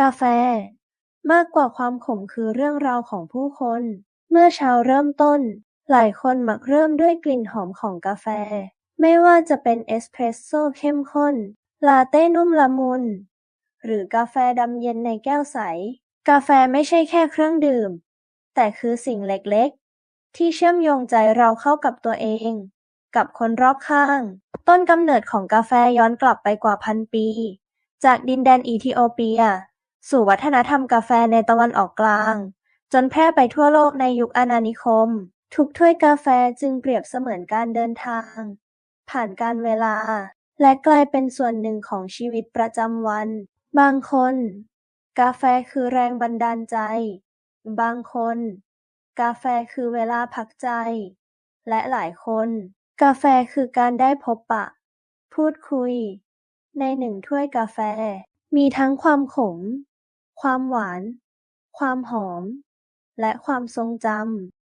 กาแฟ มากกว่าความขมคือเรื่องราวของผู้คน เมื่อเช้าเริ่มต้น หลายคนมักเริ่มด้วยกลิ่นหอมของกาแฟ ไม่ว่าจะเป็นเอสเพรสโซ่เข้มข้น ลาเต้นุ่มละมุน หรือกาแฟดำเย็นในแก้วใส กาแฟไม่ใช่แค่เครื่องดื่ม แต่คือสิ่งเล็กๆ ที่เชื่อมโยงใจเราเข้ากับตัวเอง กับคนรอบข้าง ต้นกำเนิดของกาแฟย้อนกลับไปกว่าพันปี จากดินแดนอีธิโอเปีย สู่วัฒนธรรมกาแฟในตะวันออกกลาง จนแพร่ไปทั่วโลกในยุคอาณานิคม ทุกถ้วยกาแฟจึงเปรียบเสมือนการเดินทาง ผ่านการเวลา และกลายเป็นส่วนหนึ่งของชีวิตประจำวัน บางคน กาแฟคือแรงบันดาลใจ บางคน กาแฟคือเวลาพักใจ และหลายคน กาแฟคือการได้พบปะ พูดคุย ในหนึ่งถ้วยกาแฟมีทั้งความขม ความหวาน ความหอม และความทรงจำ